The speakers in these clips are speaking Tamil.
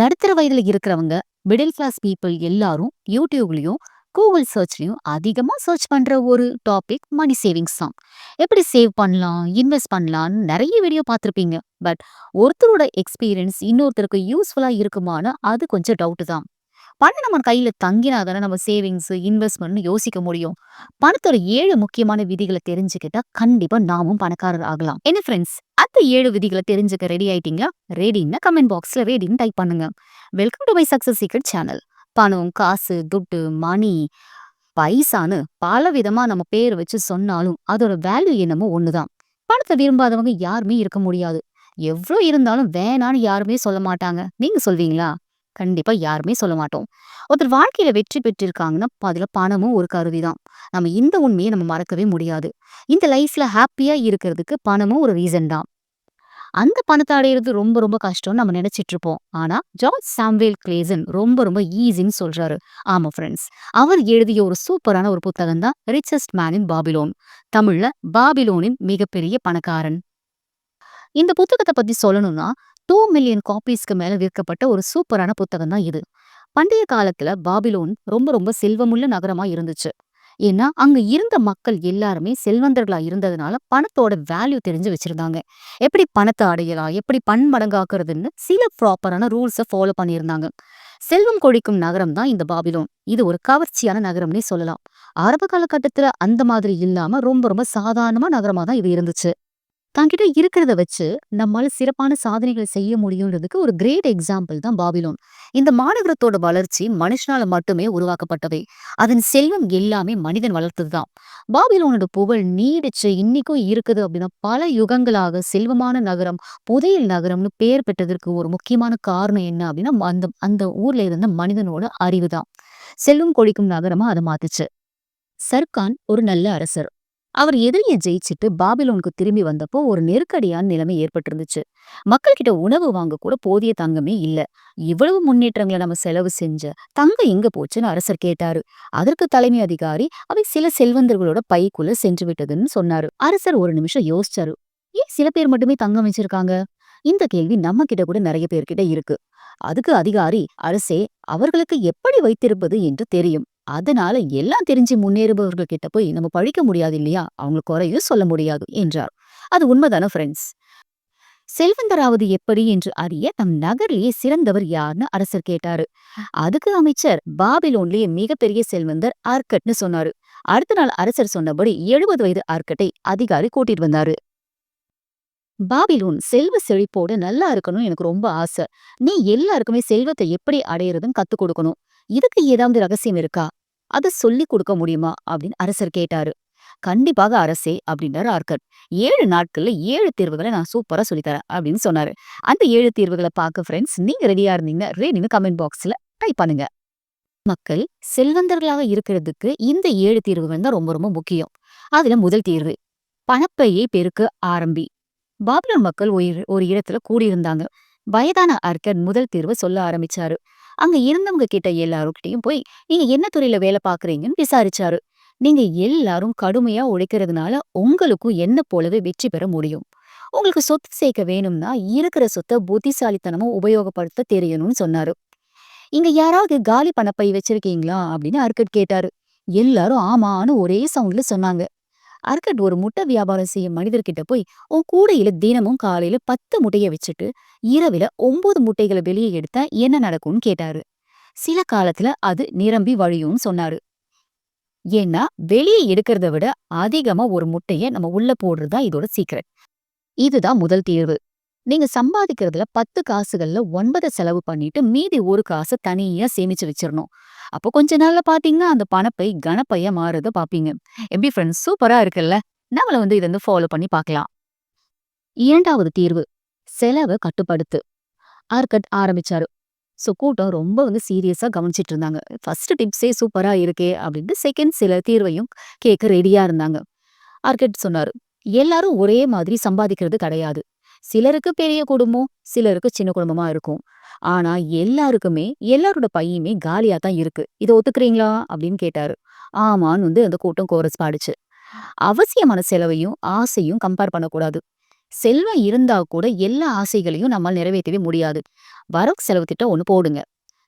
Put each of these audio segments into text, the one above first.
நடுத்தர வயதுல இருக்கிறவங்க, மிடில் கிளாஸ் பீப்பிள் எல்லாரும் யூடியூப்லயும், கூகுள் சர்ச்லயும் அதிகமா சர்ச் பண்ற ஒரு டாபிக் மணி சேவிங்ஸ் தான். எப்படி சேவ் பண்ணலாம், இன்வெஸ்ட் பண்ணலாம்னு நிறைய வீடியோ பார்த்துருப்பீங்க பட் ஒருத்தரோட எக்ஸ்பீரியன்ஸ் இன்னொருத்தருக்கு யூஸ்ஃபுல்லா இருக்குமான்னு அது கொஞ்சம் டவுட்டு தான். பணம் நம்ம கையில தங்கினா தானே நம்ம சேவிங்ஸ், இன்வெஸ்ட்மெண்ட்னு யோசிக்க முடியும். பணத்தோட ஏழு முக்கியமான விதிகள தெரிஞ்சுக்கிட்டா கண்டிப்பா நாமும் பணக்காரர் ஆகலாம். என்ன ஃப்ரெண்ட்ஸ், அந்த 7 விதிகள தெரிஞ்சுக்க ரெடி ஆயிட்டீங்களா? ரெடின்னா கமெண்ட் பாக்ஸ்ல ரெடின்னு டைப் பண்ணுங்க. Welcome to my success secret channel. பணம், காசு, துட்டு, மணி, பைசான்னு பல விதமா நம்ம பேர் வச்சு சொன்னாலும் அதோட வேல்யூ என்னமோ ஒண்ணுதான். பணத்தை விரும்பாதவங்க யாருமே இருக்க முடியாது. எவ்ளோ இருந்தாலும் வேணான்னு யாருமே சொல்ல மாட்டாங்க. நீங்க சொல்வீங்களா? கண்டிப்பா யாருமே சொல்ல மாட்டோம். ஒருத்தர் வாழ்க்கையில வெற்றி பெற்றிருக்காங்கன்னா, அதில் பணமும் ஒரு கருவிதான். நம்ம இந்த உண்மைய நம்ம மறக்கவே முடியாது. இந்த லைஃப்பில் ஹாப்பியாக இருக்கிறதுக்கு பணமும் ஒரு ரீசன் தான். அந்த பணத்தை அடையிறது ரொம்ப ரொம்ப கஷ்டம்னு நம்ம நினைச்சிட்டு இருப்போம். ஆனா, ஜார்ஜ் சாம்வேல் கிளேசன் ரொம்ப ரொம்ப ஈஸின்னு சொல்றாரு. ஆமா ஃப்ரெண்ட்ஸ். அவர் எழுதிய ஒரு சூப்பரான ஒரு புத்தகம் தான் ரிச்சஸ்ட் மேன் இன் பாபிலோன். தமிழ்ல பாபிலோனின் மிகப்பெரிய பணக்காரன். இந்த புத்தகத்த பத்தி சொல்லணும்னா, டூ மில்லியன் காப்பீஸ்க்கு மேல விற்கப்பட்ட ஒரு சூப்பரான புத்தகம் தான் இது. பண்டைய காலத்துல பாபிலோன் ரொம்ப ரொம்ப செல்வமுள்ள நகரமா இருந்துச்சு. ஏன்னா, அங்க இருந்த மக்கள் எல்லாருமே செல்வந்தர்களா இருந்ததுனால பணத்தோட வேல்யூ தெரிஞ்சு வச்சிருந்தாங்க. எப்படி பணத்தை அடையலாம், எப்படி பன்மடங்காக்குறதுன்னு சில ப்ராப்பரான ரூல்ஸ ஃபாலோ பண்ணியிருந்தாங்க. செல்வம் கொழிக்கும் நகரம் தான் இந்த பாபிலோன். இது ஒரு கவர்ச்சியான நகரம்னே சொல்லலாம். ஆரம்ப காலகட்டத்துல அந்த மாதிரி இல்லாம ரொம்ப ரொம்ப சாதாரணமா நகரமா தான் இது இருந்துச்சு. தன்கிட்ட இருக்கிறத வச்சு நம்மால சிறப்பான சாதனைகள் செய்ய முடியுன்றதுக்கு ஒரு கிரேட் எக்ஸாம்பிள் தான் பாபிலோன். இந்த மாநகரத்தோட வளர்ச்சி மனுஷனால மட்டுமே உருவாக்கப்பட்டவை. அதன் செல்வம் எல்லாமே மனிதன் வளர்த்தது தான். பாபிலோனோட புகழ் நீடிச்சு இன்னைக்கும் இருக்குது அப்படின்னா, பல யுகங்களாக செல்வமான நகரம், புதையல் நகரம்னு பெயர் பெற்றதற்கு ஒரு முக்கியமான காரணம் என்ன அப்படின்னா, அந்த அந்த ஊர்ல இருந்த மனிதனோட அறிவு தான். செல்வம் கொழிக்கும் நகரமா அதை மாத்துச்சு. சர்கான் ஒரு நல்ல அரசர். அவர் எதிரிய ஜெயிச்சுட்டு பாபிலோனுக்கு திரும்பி வந்தப்போ ஒரு நெருக்கடியான நிலைமை ஏற்பட்டிருந்துச்சு. மக்கள் கிட்ட உணவு வாங்க கூட போதிய தங்கமே இல்ல. இவ்வளவு முன்னேற்றங்கள நம்ம செலவு செஞ்ச தங்கம் எங்க போச்சுன்னு அரசர் கேட்டாரு. அதற்கு தலைமை அதிகாரி அவை சில செல்வந்தர்களோட பைக்குள்ள சென்று விட்டதுன்னு சொன்னாரு. அரசர் ஒரு நிமிஷம் யோசிச்சாரு. ஏன் சில பேர் மட்டுமே தங்கம் வச்சிருக்காங்க? இந்த கேள்வி நம்ம கிட்ட கூட நிறைய பேர்கிட்ட இருக்கு. அதுக்கு அதிகாரி, அரசே அவர்களுக்கு எப்படி வைத்திருப்பது என்று தெரியும். அதனால எல்லாம் தெரிஞ்சு முன்னேறுபவர்கள் கிட்ட போய் நம்ம பழிக்க முடியாது இல்லையா? அவங்க குறையும் சொல்ல முடியாது என்றார். அது உண்மைதானே ஃப்ரெண்ட்ஸ். செல்வந்தராவது எப்படி என்று அறிய நம் நகரிலேயே சிறந்தவர் யார்னு அரசர் கேட்டாரு. அதுக்கு அமைச்சர் பாபிலோன்லேயே மிகப்பெரிய செல்வந்தர் ஆர்கட்னு சொன்னாரு. அடுத்த நாள் அரசர் சொன்னபடி 70 வயது ஆர்கட்டை அதிகாரி கூட்டிட்டு வந்தாரு. பாபிலூன் செல்வ செழிப்போட நல்லா இருக்கணும்னு எனக்கு ரொம்ப ஆசை. நீ எல்லாருக்குமே செல்வத்தை எப்படி அடையறதுன்னு கத்துக் கொடுக்கணும். இதுக்கு ஏதாவது ரகசியம் இருக்கா? அத சொல்லிக் கொடுக்க முடியுமா? அப்படின்னு அரசர் கேட்டாரு. கண்டிப்பாக அரசே அப்படின்னாரு ஆர்கட். ஏழு நாட்கள்ல 7 தீர்வுகள நான் சூப்பரா சொல்லித் தரேன் அப்படின்னு சொன்னாரு. அந்த ஏழு தீர்வுகள பார்க்க ஃப்ரெண்ட்ஸ் நீங்க ரெடியா இருந்தீங்கன்னா ரெடின்னு கமெண்ட் பாக்ஸ்ல டைப் பண்ணுங்க. மக்கள் செல்வந்தர்களாக இருக்கிறதுக்கு இந்த ஏழு தீர்வுகள் தான் ரொம்ப ரொம்ப முக்கியம். அதுல முதல் தீர்வு பணப்பையை பெருக்க ஆரம்பி. பாபிலோன் மக்கள் ஒரு ஒரு இடத்துல கூடியிருந்தாங்க. வயதான ஆர்கட் முதல் தீர்வ சொல்ல ஆரம்பிச்சாரு. அங்க இருந்தவங்க கிட்ட எல்லார்கிட்டயும் போய் நீங்க என்ன துறையில வேலை பாக்குறீங்கன்னு விசாரிச்சாரு. நீங்க எல்லாரும் கடுமையா உழைக்கிறதுனால உங்களுக்கும் என்ன போலவே வெற்றி பெற முடியும். உங்களுக்கு சொத்து சேர்க்க வேணும்னா இருக்கிற சொத்த புத்திசாலித்தனமா உபயோகப்படுத்த தெரியணும்னு சொன்னாரு. இங்க யாராவது காலி பணப்பை வச்சிருக்கீங்களா அப்படின்னு ஆர்கட் கேட்டாரு. எல்லாரும் ஆமான்னு ஒரே சவுண்ட்ல சொன்னாங்க. அர்கட் ஒரு முட்டை வியாபாரம் செய்யும் மனிதர்கிட்ட போய் உன் கூடையில தினமும் காலையில 10 முட்டைய வச்சுட்டு இரவில ஒன்பது முட்டைகளை வெளியே எடுத்தா என்ன நடக்கும்னு கேட்டாரு. சில காலத்துல அது நிரம்பி வழியும் சொன்னாரு. ஏன்னா வெளியே எடுக்கிறத விட அதிகமா ஒரு முட்டைய நம்ம உள்ள போடுறது தான் இதோட சீக்ரெட். இதுதான் முதல் தீர்வு. நீங்க சம்பாதிக்கிறதுல 10 காசுகள்ல ஒன்பதை செலவு பண்ணிட்டு மீதி ஒரு காச தனியா சேமிச்சு வச்சிடணும் அப்போ கொஞ்ச நாள்ல பாத்தீங்கன்னா அந்த பணப்பை கனப்பைய மாறுறத பாப்பீங்க. எப்படி ஃப்ரெண்ட்ஸ் சூப்பரா இருக்குல்ல? நம்மள வந்து இத வந்து ஃபாலோ பண்ணி பார்க்கலாம். இரண்டாவது தீர்வு செலவ கட்டுப்படுத்து. ஆர்கட் ஆரம்பிச்சாரு. சோ கூட்டம் ரொம்ப வந்து சீரியஸா கவனிச்சிட்டு இருந்தாங்க. ஃபர்ஸ்ட் டிப்ஸே சூப்பரா இருக்கே அப்படின்ட்டு செகண்ட் சில தீர்வையும் கேட்க ரெடியா இருந்தாங்க. ஆர்கட் சொன்னாரு. எல்லாரும் ஒரே மாதிரி சம்பாதிக்கிறது கிடையாது. சிலருக்கு பெரிய குடும்பம், சிலருக்கு சின்ன குடும்பமா இருக்கும். ஆனா எல்லாருக்குமே எல்லாரோட பையுமே காலியா தான் இருக்கு. இத ஒத்துக்கிறீங்களா? அப்படின்னு கேட்டாரு. ஆமான்னு வந்து அந்த கூட்டம் கோரஸ் பாடுச்சு. அவசியமான செலவையும், ஆசையும் கம்பேர் பண்ணக்கூடாது. செல்வம் இருந்தா கூட எல்லா ஆசைகளையும் நம்மால் நிறைவேற்றவே முடியாது. வரவு செலவு திட்டம் ஒன்று போடுங்க.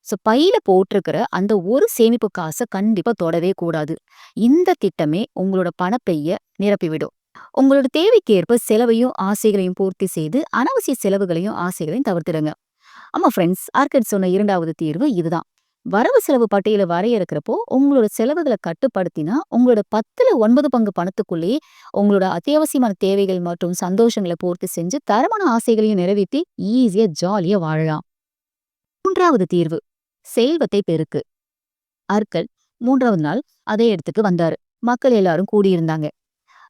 ஸோ பையில போட்டிருக்கிற அந்த ஒரு சேமிப்பு காச கண்டிப்பா தொடவே கூடாது. இந்த திட்டமே உங்களோட பணப்பைய நிரப்பிவிடும். உங்களோட தேவைக்கு ஏற்ப செலவையும், ஆசைகளையும் பூர்த்தி செய்து, அனாவசிய செலவுகளையும், ஆசைகளையும் தவிர்த்துடுங்க. ஆமா ஃப்ரெண்ட்ஸ், ஆர்கட் சொன்ன இரண்டாவது தீர்வு இதுதான். வரவு செலவு பட்டியல வரையறுக்கிறப்போ, உங்களோட செலவுகளை கட்டுப்படுத்தினா, உங்களோட 10ல 9 பங்கு பணத்துக்குள்ளேயே உங்களோட அத்தியாவசியமான தேவைகள் மற்றும் சந்தோஷங்களை பூர்த்தி செஞ்சு, தரமான ஆசைகளையும் நிறைவேற்றி ஈஸியா, ஜாலியா வாழலாம். மூன்றாவது தீர்வு செல்வத்தை பெருக்கு. அர்கட் 3வது நாள் அதே இடத்துக்கு வந்தாரு. மக்கள் எல்லாரும் கூடியிருந்தாங்க.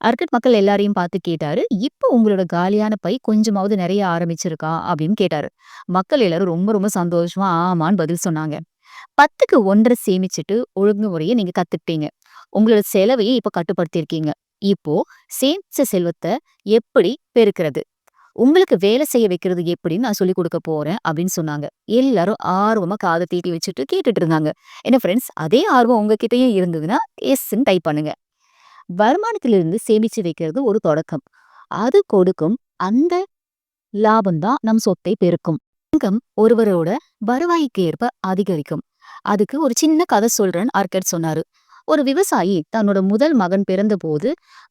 அர்கட் மக்கள் எல்லாரையும் பார்த்து கேட்டாரு, இப்போ உங்களோட காலியான பை கொஞ்சமாவது நிறைய ஆரம்பிச்சிருக்கா?" அப்படின்னு கேட்டாரு. மக்கள் எல்லாரும் ரொம்ப ரொம்ப சந்தோஷமா ஆமான்னு பதில் சொன்னாங்க. 10க்கு 1 சேமிச்சுட்டு ஒழுங்குமுறைய நீங்க கத்துக்கிட்டீங்க. உங்களோட செலவையும் இப்ப கட்டுப்படுத்தியிருக்கீங்க. இப்போ சேமிச்ச செல்வத்தை எப்படி பெருக்கிறது உங்களுக்கு வேலை செய்ய வைக்கிறது எப்படின்னு நான் சொல்லிக் கொடுக்க போறேன் அப்படின்னு சொன்னாங்க. எல்லாரும் ஆர்வமா காத தீட்டி வச்சுட்டு கேட்டுட்டு இருந்தாங்க. என்ன ஃப்ரெண்ட்ஸ் அதே ஆர்வம் உங்ககிட்டயும் இருந்ததுன்னா, எஸ்ன்னு டைப் பண்ணுங்க. வருமானத்திலிருந்து சேமிச்சு வைக்கிறது ஒரு தொடக்கம். அது கொடுக்கும் அந்த லாபம் தான் நம் சொத்தை பெருக்கும். இன்கம் ஒருவரோட வருவாய்க்கு ஏற்ப அதிகரிக்கும். அதுக்கு ஒரு சின்ன கதை சொல்றேன்னு அர்கட் சொன்னாரு. ஒரு விவசாயி தன்னோட முதல் மகன் பிறந்த போது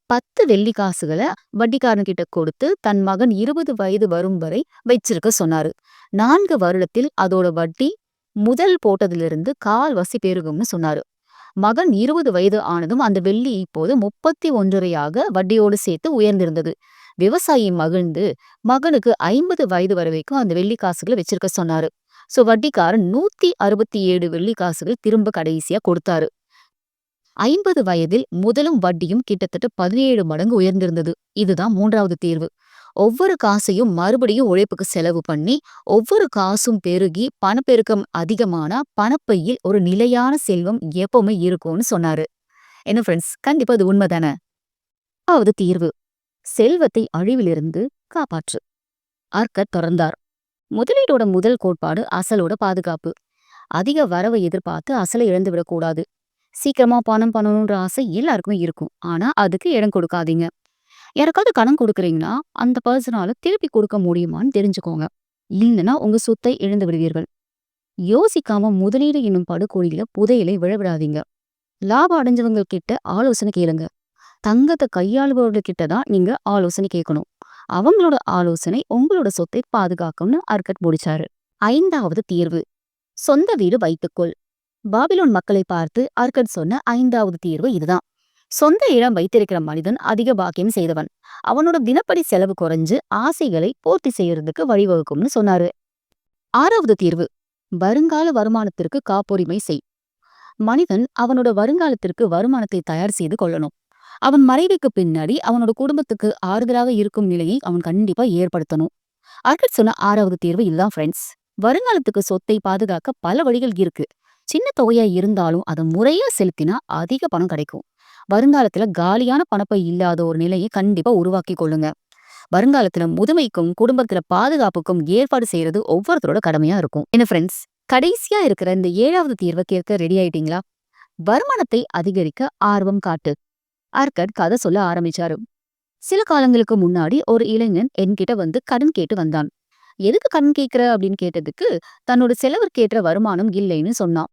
பத்து வெள்ளி காசுகள வட்டிக்காரன்கிட்ட கொடுத்து, தன் மகன் 20 வயது வரும் வரை வச்சிருக்க சொன்னாரு. நான்கு வருடத்தில் அதோட வட்டி முதல் போட்டதிலிருந்து கால்வாசி பெருகும்னு சொன்னாரு. மகன் 20 வயது ஆனதும் அந்த வெள்ளி இப்போது 31.5ஆக வட்டியோடு சேர்த்து உயர்ந்திருந்தது. விவசாயி மகிழ்ந்து மகனுக்கு 50 வயது வரைக்கும் அந்த வெள்ளி காசுகள வச்சிருக்க சொன்னாரு. சோ வட்டிக்காரன் 167 வெள்ளி காசுகள் திரும்ப கடைசியா கொடுத்தாரு. 50 வயதில் முதலும் வட்டியும் கிட்டத்தட்ட 17 மடங்கு உயர்ந்திருந்தது. இதுதான் மூன்றாவது தீர்வு. ஒவ்வொரு காசையும் மறுபடியும் உழைப்புக்கு செலவு பண்ணி, ஒவ்வொரு காசும் பெருகி பணப்பெருக்கம் அதிகமானா, பணப்பையில் ஒரு நிலையான செல்வம் எப்பவுமே இருக்கும்னு சொன்னாரு. என்ன ஃப்ரெண்ட்ஸ் கண்டிப்பா அது உண்மைதானே? அவது தீர்வு செல்வத்தை அழிவிலிருந்து காப்பாற்று. ஆர்கட் தொடர்ந்தார். முதலீடோட முதல் கோட்பாடு அசலோட பாதுகாப்பு. அதிக வரவை எதிர்பார்த்து அசலை இழந்துவிடக்கூடாது சீக்கிரமா பணம் பண்ணணுன்ற ஆசை எல்லாருக்குமே இருக்கும். ஆனா அதுக்கு இடம் கொடுக்காதீங்க. யாருக்காவது கடன் கொடுக்குறீங்கன்னா, அந்த பர்சனால திருப்பி கொடுக்க முடியுமான்னு தெரிஞ்சுக்கோங்க. இல்லைன்னா உங்க சொத்தை இழந்து விடுவீர்கள். யோசிக்காம முதலீடு என்னும் படுகொழியில புதையலை விழவிடாதீங்க. லாபம் அடைஞ்சவங்க கிட்ட ஆலோசனை கேளுங்க. தங்கத்தை கையாளுபவர்கிட்ட கிட்ட தான் நீங்க ஆலோசனை கேட்கணும். அவங்களோட ஆலோசனை உங்களோட சொத்தை பாதுகாக்கும்னு அர்கட் முடிச்சாரு. ஐந்தாவது தீர்வு சொந்த வீடு வைத்துக்கொள். பாபிலோன் மக்களை பார்த்து அர்கட் சொன்ன ஐந்தாவது தீர்வு இதுதான். சொந்த இடம் வைத்திருக்கிற மனிதன் அதிக பாக்கியம் செய்தவன். அவனோட தினப்படி செலவு குறைஞ்சு ஆசைகளை பூர்த்தி செய்யறதுக்கு வழிவகுக்கும்னு சொன்னாரு. ஆறாவது தீர்வு வருங்கால வருமானத்திற்கு காப்புரிமை செய். மனிதன் அவனோட வருங்காலத்திற்கு வருமானத்தை தயார் செய்து கொள்ளணும். அவன் மறைவுக்கு பின்னாடி அவனோட குடும்பத்துக்கு ஆறுதலாக இருக்கும் நிலையை அவன் கண்டிப்பா ஏற்படுத்தணும். அர்கட் சொன்ன ஆறாவது தீர்வு இதுதான் ஃப்ரெண்ட்ஸ். வருங்காலத்துக்கு சொத்தை பாதுகாக்க பல வழிகள் இருக்கு. சின்ன தொகையா இருந்தாலும் அதை முறையா செலுத்தினா அதிக பணம் கிடைக்கும். வருங்காலத்துல காலியான பணப்பை இல்லாத ஒரு நிலையை கண்டிப்பா உருவாக்கி கொள்ளுங்க. வருங்காலத்துல முதுமைக்கும், குடும்பத்துல பாதுகாப்புக்கும் ஏற்பாடு செய்யறது ஒவ்வொருத்தரோட கடமையா இருக்கும். என்ன ஃப்ரெண்ட்ஸ் கடைசியா இருக்கிற இந்த ஏழாவது தீர்வை கேட்க ரெடி ஆயிட்டீங்களா? வருமானத்தை அதிகரிக்க ஆர்வம் காட்டு. அர்கட் கதை சொல்ல ஆரம்பிச்சாரு. சில காலங்களுக்கு முன்னாடி ஒரு இளைஞன் என்கிட்ட வந்து கடன் கேட்டு வந்தான். எதுக்கு கடன் கேட்கிற அப்படின்னு கேட்டதுக்கு தன்னோட செலவிற்கேற்ற வருமானம் இல்லைன்னு சொன்னான்.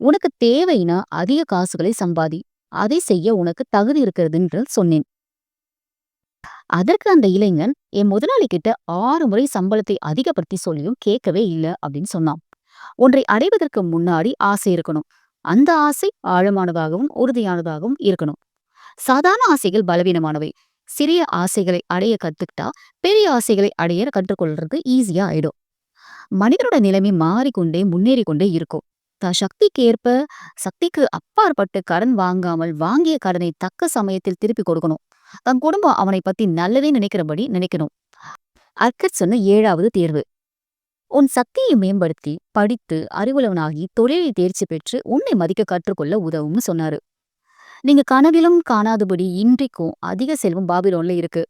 உனக்கு தேவைன்னா அதிக காசுகளை சம்பாதி. அதை செய்ய உனக்கு தகுதி இருக்கிறதுன்னு சொன்னேன். அதற்கு அந்த இளைஞன் என் முதலாளி கிட்ட ஆறு முறை சம்பளத்தை அதிகப்படுத்தி சொல்லியும் கேட்கவே இல்ல அப்படின்னு சொன்னான். ஒன்றை அடைவதற்கு முன்னாடி ஆசை இருக்கணும். அந்த ஆசை ஆழமானதாகவும், உறுதியானதாகவும் இருக்கணும். சாதாரண ஆசைகள் பலவீனமானவை. சிறிய ஆசைகளை அடைய கத்துக்கிட்டா, பெரிய ஆசைகளை அடைய கற்றுக்கொள்றது ஈஸியா ஆயிடும். மனிதனோட நிலைமை மாறிக்கொண்டே முன்னேறி கொண்டே இருக்கும். தன் சக்திக்கு ஏற்ப சக்திக்கு அப்பாற்பட்டு கடன் வாங்காமல் வாங்கிய கடனை தக்க சமயத்தில் திருப்பி கொடுக்கணும். தன் குடும்பம் அவனை பத்தி நல்லதே நினைக்கிறபடி நினைக்கணும். அர்கட் சொன்ன ஏழாவது தேர்வு உன் சக்தியை மேம்படுத்தி, படித்து, அறிவுள்ளவனாகி, தொழிலில் தேர்ச்சி பெற்று உன்னை மதிக்க கற்றுக்கொள்ள உதவும்னு சொன்னாரு. நீங்க கனவிலும் காணாதபடி இன்றைக்கும் அதிக செல்வம் பாபிலோன்ல இருக்கு.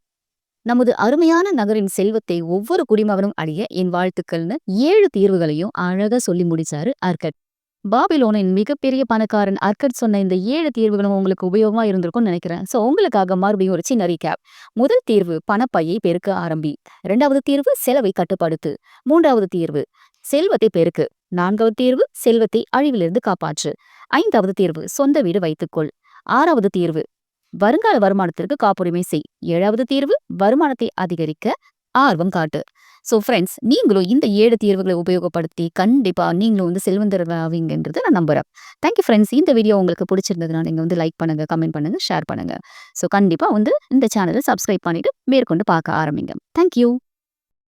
நமது அருமையான நகரின் செல்வத்தை ஒவ்வொரு குடிமகனும் அடைய என் வாழ்த்துக்கள்னு ஏழு தீர்வுகளையும் அழகா சொல்லி முடிச்சாரு அர்கட். பாபிலோனின் மிகப்பெரிய பணக்காரன் அர்கட் சொன்ன இந்த ஏழு தீர்வுகளும் உங்களுக்கு உபயோகமா இருந்திருக்கும்னு நினைக்கிறேன். ஸோ உங்களுக்காக மறுபடியும் ஒரு சின்ன ரீகேப் முதல் தீர்வு பணப்பையை பெருக்க ஆரம்பி. ரெண்டாவது தீர்வு செலவை கட்டுப்படுத்து. மூன்றாவது தீர்வு செல்வத்தை பெருக்கு. நான்காவது தீர்வு செல்வத்தை அழிவிலிருந்து காப்பாற்று. ஐந்தாவது தீர்வு சொந்த வீடு வைத்துக்கொள். ஆறாவது தீர்வு வருங்கால வருமானத்திற்கு காப்புரிமை செய். ஏழாவது தீர்வு வருமானத்தை அதிகரிக்க ஆர்வம் காட்டு. ஸோ ஃப்ரெண்ட்ஸ் நீங்களும் இந்த ஏழு தீர்வுகளை உபயோகப்படுத்தி கண்டிப்பாக நீங்களும் வந்து செல்வந்தர் ஆவீங்கன்றதை நான் நம்புறேன். தேங்க்யூ ஃப்ரெண்ட்ஸ் இந்த வீடியோ உங்களுக்கு பிடிச்சிருந்ததுனால நீங்கள் வந்து லைக் பண்ணுங்கள் கமெண்ட் பண்ணுங்கள் ஷேர் பண்ணுங்கள் ஸோ கண்டிப்பாக வந்து இந்த சேனலை சப்ஸ்கிரைப் பண்ணிவிட்டு மேற்கொண்டு பார்க்க ஆரம்பிங்க. தேங்க்யூ